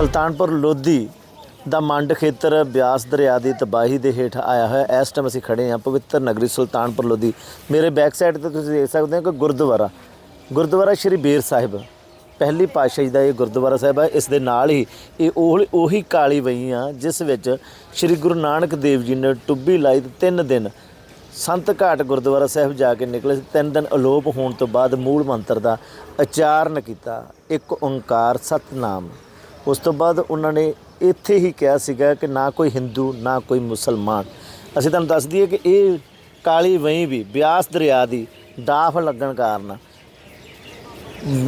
ਸੁਲਤਾਨਪੁਰ ਲੋਧੀ ਦਾ ਮੰਡ ਖੇਤਰ ਬਿਆਸ ਦਰਿਆ ਦੀ ਤਬਾਹੀ ਦੇ ਹੇਠ ਆਇਆ ਹੋਇਆ। ਇਸ ਟਾਈਮ ਅਸੀਂ ਖੜੇ ਹਾਂ ਪਵਿੱਤਰ ਨਗਰੀ ਸੁਲਤਾਨਪੁਰ ਲੋਧੀ। ਮੇਰੇ ਬੈਕ ਸਾਈਡ ਤੇ ਤੁਸੀਂ ਦੇਖ ਸਕਦੇ ਹੋ ਕਿ ਗੁਰਦੁਆਰਾ ਗੁਰਦੁਆਰਾ ਸ਼੍ਰੀ ਬੇਰ ਸਾਹਿਬ, ਪਹਿਲੀ ਪਾਤਸ਼ਾਹੀ ਦਾ ਇਹ ਗੁਰਦੁਆਰਾ ਸਾਹਿਬ ਹੈ। ਇਸ ਦੇ ਨਾਲ ਹੀ ਇਹ ਉਹ ਉਹੀ ਕਾਲੀ ਵਈ ਆ, ਜਿਸ ਵਿੱਚ ਸ਼੍ਰੀ ਗੁਰੂ ਨਾਨਕ ਦੇਵ ਜੀ ਨੇ ਟੁੱਬੀ ਲਾਈ ਤੇ ਤਿੰਨ ਦਿਨ ਸੰਤ ਘਾਟ ਗੁਰਦੁਆਰਾ ਸਾਹਿਬ ਜਾ ਕੇ ਨਿਕਲੇ ਸੀ। ਤਿੰਨ ਦਿਨ ਅਲੋਪ ਹੋਣ ਤੋਂ ਬਾਅਦ ਮੂਲ ਮੰਤਰ ਦਾ ਉਚਾਰਨ ਕੀਤਾ। ਇੱਕ ਓੰਕਾਰ ਸਤਨਾਮ। ਉਸ ਤੋਂ ਬਾਅਦ ਉਹਨਾਂ ਨੇ ਇੱਥੇ ਹੀ ਕਿਹਾ ਸੀਗਾ ਕਿ ਨਾ ਕੋਈ ਹਿੰਦੂ, ਨਾ ਕੋਈ ਮੁਸਲਮਾਨ। ਅਸੀਂ ਤੁਹਾਨੂੰ ਦੱਸ ਦਈਏ ਕਿ ਇਹ ਕਾਲੀ ਵਈ ਵੀ ਬਿਆਸ ਦਰਿਆ ਦੀ ਡਾਫ ਲੱਗਣ ਕਾਰਨ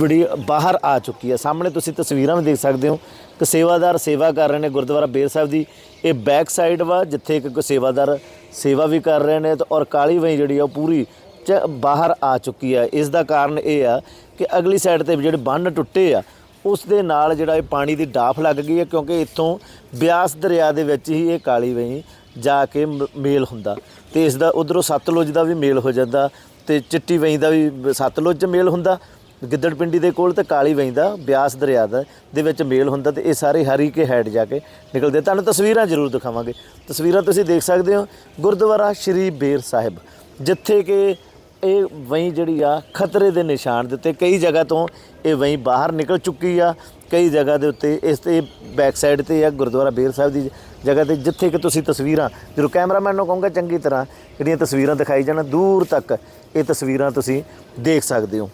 ਬੜੀ ਬਾਹਰ ਆ ਚੁੱਕੀ ਹੈ। ਸਾਹਮਣੇ ਤੁਸੀਂ ਤਸਵੀਰਾਂ ਵੀ ਦੇਖ ਸਕਦੇ ਹੋ ਕਿ ਸੇਵਾਦਾਰ ਸੇਵਾ ਕਰ ਰਹੇ ਨੇ ਗੁਰਦੁਆਰਾ ਬੇਰ ਸਾਹਿਬ ਦੀ। ਇਹ ਬੈਕ ਸਾਈਡ ਵਾ, ਜਿੱਥੇ ਇੱਕ ਸੇਵਾਦਾਰ ਸੇਵਾ ਵੀ ਕਰ ਰਹੇ ਨੇ ਤੇ ਔਰ ਕਾਲੀ ਵਹੀਂ ਜਿਹੜੀ ਆ, ਉਹ ਪੂਰੀ ਚ ਬਾਹਰ ਆ ਚੁੱਕੀ ਹੈ। ਇਸ ਦਾ ਕਾਰਨ ਇਹ ਆ ਕਿ ਅਗਲੀ ਸਾਈਡ ਤੇ ਜਿਹੜੇ ਬੰਨ ਟੁੱਟੇ ਆ ਉਸ ਦੇ ਨਾਲ ਜਿਹੜਾ ਇਹ ਪਾਣੀ ਦੀ ਡਾਫ ਲੱਗ ਗਈ ਹੈ, ਕਿਉਂਕਿ ਇੱਥੋਂ ਬਿਆਸ ਦਰਿਆ ਦੇ ਵਿੱਚ ਹੀ ਇਹ ਕਾਲੀ ਵਈ ਜਾ ਕੇ ਮ- ਮੇਲ ਹੁੰਦਾ। ਤੇ ਇਸ ਦਾ ਉਧਰੋਂ ਸਤਲੁਜ ਦਾ ਵੀ ਮੇਲ ਹੋ ਜਾਂਦਾ ਤੇ ਚਿੱਟੀ ਵਈ ਦਾ ਵੀ ਸਤਲੁਜ 'ਚ ਮੇਲ ਹੁੰਦਾ। ਗਿੱਦੜ ਪਿੰਡੀ ਦੇ ਕੋਲ ਤੇ ਕਾਲੀ ਵਈ ਦਾ ਬਿਆਸ ਦਰਿਆ ਦਾ ਦੇ ਵਿੱਚ ਮੇਲ ਹੁੰਦਾ ਤੇ ਇਹ ਸਾਰੇ ਹਰੀ ਕੇ ਹੈਡ ਜਾ ਕੇ ਨਿਕਲਦੇ ਤੁਹਾਨੂੰ ਤਸਵੀਰਾਂ ਜ਼ਰੂਰ ਦਿਖਾਵਾਂਗੇ। ਤਸਵੀਰਾਂ ਤੁਸੀਂ ਦੇਖ ਸਕਦੇ ਹੋ। ਗੁਰਦੁਆਰਾ ਸ਼੍ਰੀ ਬੇਰ ਸਾਹਿਬ, ਜਿੱਥੇ ਕਿ ਇਹ ਵਹੀਂ ਜਿਹੜੀ ਆ ਖਤਰੇ ਦੇ ਨਿਸ਼ਾਨ ਦੇ ਉੱਤੇ ਕਈ ਜਗ੍ਹਾ ਤੋਂ ਇਹ ਵਹੀਂ ਬਾਹਰ ਨਿਕਲ ਚੁੱਕੀ ਆ। ਕਈ ਜਗ੍ਹਾ ਦੇ ਉੱਤੇ ਇਸ ਤੇ ਬੈਕ ਸਾਈਡ ਤੇ ਆ, ਗੁਰਦੁਆਰਾ ਬੇਰ ਸਾਹਿਬ ਦੀ ਜਗ੍ਹਾ ਤੇ, ਜਿੱਥੇ ਕਿ ਤੁਸੀਂ ਤਸਵੀਰਾਂ, ਜਦੋਂ ਕੈਮਰਾਮੈਨ ਨੂੰ ਕਹੂੰਗਾ ਚੰਗੀ ਤਰ੍ਹਾਂ, ਜਿਹੜੀਆਂ ਤਸਵੀਰਾਂ ਦਿਖਾਈ ਜਾਣ, ਦੂਰ ਤੱਕ ਇਹ ਤਸਵੀਰਾਂ ਤੁਸੀਂ ਦੇਖ ਸਕਦੇ ਹੋ।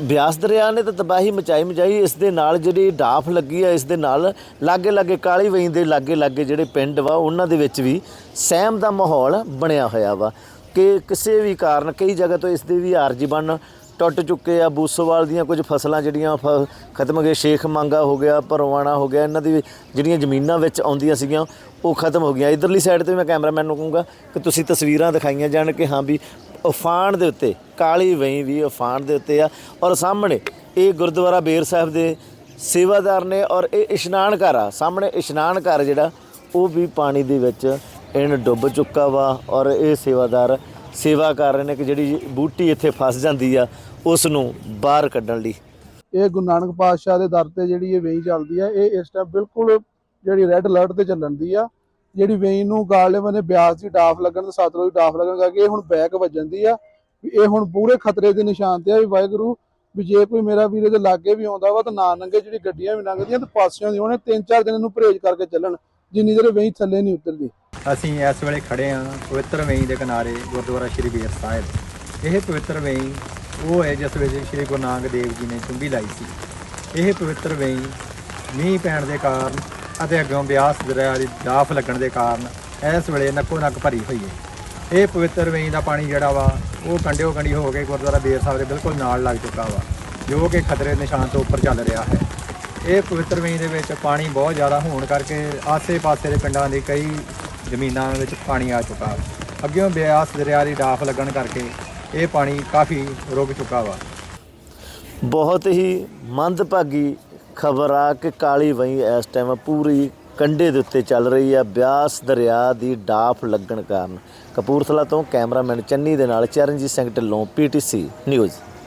ਬਿਆਸ ਦਰਿਆ ਨੇ ਤਾਂ ਤਬਾਹੀ ਮਚਾਈ ਮਚਾਈ, ਇਸ ਦੇ ਨਾਲ ਜਿਹੜੀ ਡਾਫ ਲੱਗੀ ਆ, ਇਸ ਦੇ ਨਾਲ ਲਾਗੇ ਲਾਗੇ ਕਾਲੀ ਵਈ ਦੇ ਲਾਗੇ ਲਾਗੇ ਜਿਹੜੇ ਪਿੰਡ ਵਾ, ਉਹਨਾਂ ਦੇ ਵਿੱਚ ਵੀ ਸਹਿਮ ਦਾ ਮਾਹੌਲ ਬਣਿਆ ਹੋਇਆ ਵਾ। ਕਿ ਕਿਸੇ ਵੀ ਕਾਰਨ ਕਈ ਜਗ੍ਹਾ ਤੋਂ ਇਸ ਦੇ ਵੀ ਆਰਜੀ ਬਣ ਟੁੱਟ ਚੁੱਕੇ ਆ, ਬੂਸੋਵਾਲ ਦੀਆਂ ਕੁਝ ਫਸਲਾਂ ਜਿਹੜੀਆਂ ਫ- ਖਤਮ ਹੋ ਗਏ ਸ਼ੇਖ ਮੰਗਾ ਹੋ ਗਿਆ ਪਰਵਾਣਾ ਹੋ ਗਿਆ, ਇਹਨਾਂ ਦੀ ਜਿਹੜੀਆਂ ਜ਼ਮੀਨਾਂ ਵਿੱਚ ਆਉਂਦੀਆਂ ਸੀਗੀਆਂ, ਉਹ ਖਤਮ ਹੋ ਗਈਆਂ। ਇਧਰਲੀ ਸਾਈਡ ਤੇ ਮੈਂ ਕੈਮਰਾਮੈਨ ਨੂੰ ਕਹੂੰਗਾ ਕਿ ਤੁਸੀਂ ਤਸਵੀਰਾਂ ਦਿਖਾਈਆਂ ਜਾਣ ਕਿ ਹਾਂ ਵੀ ਉਫਾਨ ਦੇ ਉੱਤੇ, ਕਾਲੀ ਵਈ ਵੀ ਉਫਾਨ ਦੇ ਉੱਤੇ ਆ ਔਰ ਸਾਹਮਣੇ ਇਹ ਗੁਰਦੁਆਰਾ ਬੇਰ ਸਾਹਿਬ ਦੇ ਸੇਵਾਦਾਰ ਨੇ ਔਰ ਇਹ ਇਸ਼ਨਾਨ ਘਰ ਆ। ਸਾਹਮਣੇ ਇਸ਼ਨਾਨ ਘਰ ਜਿਹੜਾ, ਉਹ ਵੀ ਪਾਣੀ ਦੇ ਵਿੱਚ ਇਹਨ ਡੁੱਬ ਚੁੱਕਾ ਵਾ ਔਰ ਇਹ ਸੇਵਾਦਾਰ ਸੇਵਾ ਕਰ ਰਹੇ ਨੇ ਕਿ ਜਿਹੜੀ ਬੂਟੀ ਇੱਥੇ ਫਸ ਜਾਂਦੀ ਆ, ਉਸ ਨੂੰ ਬਾਹਰ ਕੱਢਣ ਲਈ। ਇਹ ਗੁਰੂ ਨਾਨਕ ਪਾਤਸ਼ਾਹ ਦੇ ਦਰ ਤੇ ਜਿਹੜੀ ਇਹ ਵੇਈ ਚੱਲਦੀ ਆ, ਇਹ ਇਸ ਟਾਈਮ ਬਿਲਕੁਲ ਜਿਹੜੀ ਰੈੱਡ ਅਲਰਟ ਤੇ ਚੱਲਣ ਦੀ ਆ। ਜਿਹੜੀ ਵੇਈ ਨੂੰ ਗਾਲੇ ਬੰਨੇ ਬਿਆਸ ਦੀ ਡਾਫ ਲੱਗਣ ਤੇ ਸਤਲੁਜ ਦੀ ਡਾਫ ਲੱਗਣ ਕਰਕੇ ਇਹ ਹੁਣ ਬੈਕ ਵੱਜਣ ਦੀ ਆ। ਵੀ ਇਹ ਹੁਣ ਪੂਰੇ ਖਤਰੇ ਦੇ ਨਿਸ਼ਾਨ ਤੇ ਆ ਵੀ ਵਾਹਿਗੁਰੂ, ਵੀ ਜੇ ਕੋਈ ਮੇਰਾ ਵੀਰ ਦੇ ਲਾਗੇ ਵੀ ਆਉਂਦਾ ਵਾ ਤਾਂ ਨਾ ਨੰਗੇ ਜਿਹੜੀ ਗੱਡੀਆਂ ਵੀ ਲੰਘਦੀਆਂ ਤੇ ਪਾਸਿਆਂ ਦੀ ਉਹਨੇ ਤਿੰਨ ਚਾਰ ਦਿਨ ਇਹਨੂੰ ਪਰਹੇਜ਼ ਕਰਕੇ ਚੱਲਣ, ਜਿੰਨੀ ਦੇਰ ਵੇਈ ਥੱਲੇ ਨਹੀਂ ਉਤਰਦੀ। ਅਸੀਂ ਇਸ ਵੇਲੇ ਖੜੇ ਹਾਂ ਪਵਿੱਤਰ ਵੇਈ ਦੇ ਕਿਨਾਰੇ ਗੁਰਦੁਆਰਾ ਸ਼੍ਰੀ ਬੇਰ ਸਾਹਿਬ। ਇਹ ਪਵਿੱਤਰ ਵੇਈ ਉਹ ਹੈ ਜਿਸ ਵਿੱਚ ਸ਼੍ਰੀ ਗੁਰੂ ਨਾਨਕ ਦੇਵ ਜੀ ਨੇ ਚੁੰਬੀ ਲਾਈ ਸੀ। ਇਹ ਪਵਿੱਤਰ ਵੇਈ ਮੀਂਹ ਪੈਣ ਦੇ ਕਾਰਨ ਅਤੇ ਅੱਗੋਂ ਬਿਆਸ ਦਰਿਆ ਦੀ ਡਾਫ ਲੱਗਣ ਦੇ ਕਾਰਨ ਇਸ ਵੇਲੇ ਨੱਕੋ ਨੱਕ ਭਰੀ ਹੋਈ ਹੈ। ਇਹ ਪਵਿੱਤਰ ਵੇਈ ਦਾ ਪਾਣੀ ਜਿਹੜਾ ਵਾ, ਉਹ ਕੰਡਿਓ ਕੰਡੀ ਹੋ ਕੇ ਗੁਰਦੁਆਰਾ ਬੇਰ ਸਾਹਿਬ ਦੇ ਬਿਲਕੁਲ ਨਾਲ ਲੱਗ ਚੁੱਕਾ ਵਾ, ਜੋ ਕਿ ਖਤਰੇ ਨਿਸ਼ਾਨ ਤੋਂ ਉੱਪਰ ਚੱਲ ਰਿਹਾ ਹੈ। ਇਹ ਪਵਿੱਤਰ ਵੇਈ ਦੇ ਵਿੱਚ ਪਾਣੀ ਬਹੁਤ ਜ਼ਿਆਦਾ ਹੋਣ ਕਰਕੇ ਆਸੇ-ਪਾਸੇ ਦੇ ਪਿੰਡਾਂ ਦੇ ਕਈ ਜ਼ਮੀਨਾਂ ਵਿੱਚ ਪਾਣੀ ਆ ਚੁੱਕਾ। ਵਾ। ਬਿਆਸ ਦਰਿਆ ਦੀ ਡਾਫ ਲੱਗਣ ਕਰਕੇ ਇਹ ਪਾਣੀ ਕਾਫੀ ਰੁਕ ਚੁੱਕਾ ਵਾ। ਬਹੁਤ ਹੀ ਮੰਦਭਾਗੀ ਖਬਰ ਆ ਕਿ ਕਾਲੀ ਵਈ ਇਸ ਟਾਈਮ ਪੂਰੀ ਕੰਢੇ ਦੇ ਉੱਤੇ ਚੱਲ ਰਹੀ ਆ ਬਿਆਸ ਦਰਿਆ ਦੀ ਡਾਫ ਲੱਗਣ ਕਾਰਨ। ਕਪੂਰਥਲਾ ਤੋਂ ਕੈਮਰਾਮੈਨ ਚੰਨੀ ਦੇ ਨਾਲ ਚਰਨਜੀਤ ਸਿੰਘ ਢਿੱਲੋਂ ਪੀਟੀਸੀ ਨਿਊਜ਼।